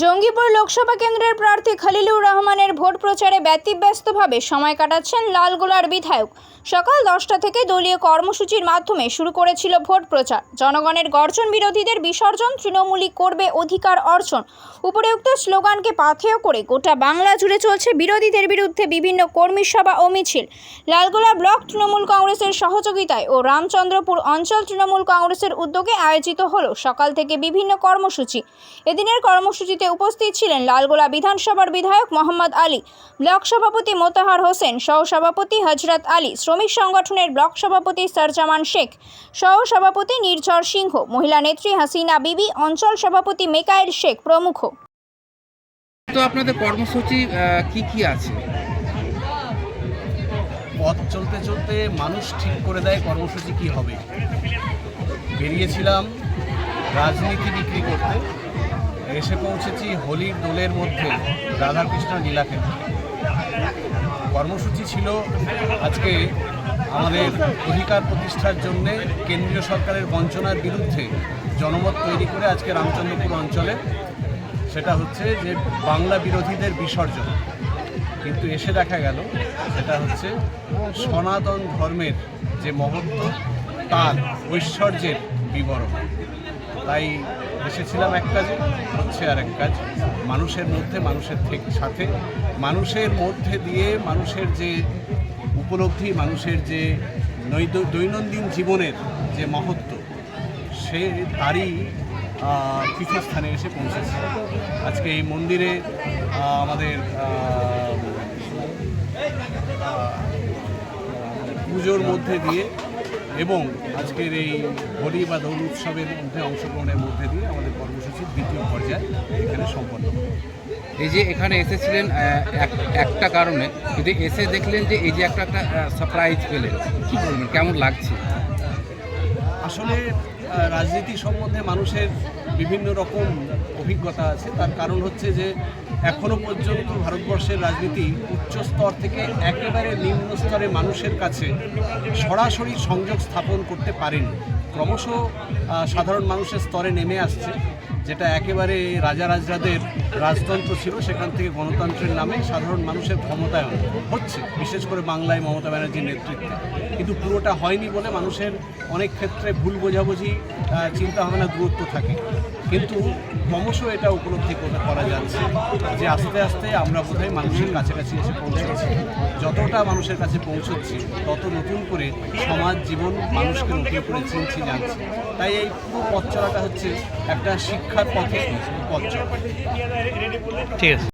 জঙ্গিপুর লোকসভা কেন্দ্রের প্রার্থী খলিলুর রহমানের ভোট প্রচারে ব্যতিব্যস্তভাবে সময় কাটাচ্ছেন লালগোলার বিধায়ক। সকাল দশটা থেকে দলীয় কর্মসূচির মাধ্যমে শুরু করেছিল ভোট প্রচার। জনগণের গর্জন বিরোধীদের বিসর্জন তৃণমূলই করবে অধিকার অর্জন। উপরিউক্ত স্লোগানকে পাথেয় করে গোটা বাংলা জুড়ে চলছে বিরোধীদের বিরুদ্ধে বিভিন্ন কর্মী সভা ও মিছিল। লালগোলা ব্লক তৃণমূল কংগ্রেসের সহযোগিতায় ও রামচন্দ্রপুর অঞ্চল তৃণমূল কংগ্রেসের উদ্যোগে আয়োজিত হলো সকাল থেকে বিভিন্ন কর্মসূচি। এদিনের কর্মসূচিতে উপস্থিত ছিলেন লালগোলা বিধানসভার বিধায়ক মোহাম্মদ আলী ব্লক সভাপতি মোতাহার হোসেন সহসভাপতি হজরত আলী শ্রমিক সংগঠনের ব্লক সভাপতি সরজামান শেখ সহসভাপতি নির্ঝর সিংহ মহিলা নেত্রী হাসিনা বিবি অঞ্চল সভাপতি মেকাইল শেখ প্রমুখ। তো আপনাদের কর্মসূচি কি কি আছে? পথ চলতে চলতে মানুষ ঠিক করে দেয় কর্মসূচি কি হবে। বেরিয়েছিলাম রাজনীতি বিক্রি করতে। এসে পৌঁছেছি হোলির দোলের মধ্যে রাধাকৃষ্ণ লীলাকে কর্মসূচি ছিল আজকে আমাদের অধিকার প্রতিষ্ঠার জন্যে কেন্দ্রীয় সরকারের বঞ্চনার বিরুদ্ধে জনমত তৈরি করে আজকে রামচন্দ্রপুর অঞ্চলে সেটা হচ্ছে যে বাংলা বিরোধীদের বিসর্জন। কিন্তু এসে দেখা গেল, সেটা হচ্ছে সনাতন ধর্মের যে মহত্ব, তার ঐশ্বর্যের বিবরণ। তাই এসেছিলাম এক কাজে, হচ্ছে আর এক কাজ। মানুষের মধ্যে, মানুষের থেকে সাথে। মানুষের মধ্যে দিয়ে মানুষের যে উপলব্ধি, মানুষের যে নৈদ- দৈনন্দিন জীবনের যে মহত্ব, সে তারই পীঠস্থানে এসে পৌঁছেছে। আজকে এই মন্দিরে আমাদের পুজোর মধ্যে দিয়ে এবং আজকের এই হোলি বা দৌল উৎসবের মধ্যে অংশগ্রহণের মধ্যে দিয়ে আমাদের কর্মসূচির দ্বিতীয় পর্যায়ে এখানে সম্পন্ন এই যে এখানে এসেছিলেন এক- একটা কারণে কিন্তু এসে দেখলেন যে এই যে একটা একটা সারপ্রাইজ পেলেন কী বলবেন? কেমন লাগছে? আসলে রাজনীতি সম্বন্ধে মানুষের বিভিন্ন রকম অভিজ্ঞতা আছে। তার কারণ হচ্ছে যে, এখনও পর্যন্ত ভারতবর্ষের রাজনীতি উচ্চ স্তর থেকে একেবারে নিম্ন স্তরে মানুষের কাছে সরাসরি সংযোগ স্থাপন করতে পারেনি। ক্রমশ সাধারণ মানুষের স্তরে নেমে আসছে। যেটা একেবারে রাজা রাজরাদের রাজতন্ত্র ছিল, সেখান থেকে গণতন্ত্রের নামে সাধারণ মানুষের ক্ষমতায়ন হচ্ছে, বিশেষ করে বাংলায় মমতা ব্যানার্জির নেতৃত্বে। কিন্তু পুরোটা হয়নি বলে মানুষের অনেক ক্ষেত্রে ভুল বোঝাবুঝি চিন্তা ভাবনা দূরত্ব থাকে। কিন্তু ক্রমশ এটা উপলব্ধি করতে করা যাচ্ছে যে আস্তে আস্তে আমরা বোধহয় মানুষের কাছাকাছি এসে পৌঁছেছি। যতটা মানুষের কাছে পৌঁছচ্ছি, তত নতুন করে সমাজ, জীবন মানুষকে নতুন করে চিনছি, জানছি। তাই এই পুরো পথ চলাটা হচ্ছে একটা শিক্ষার ঠিক আছে।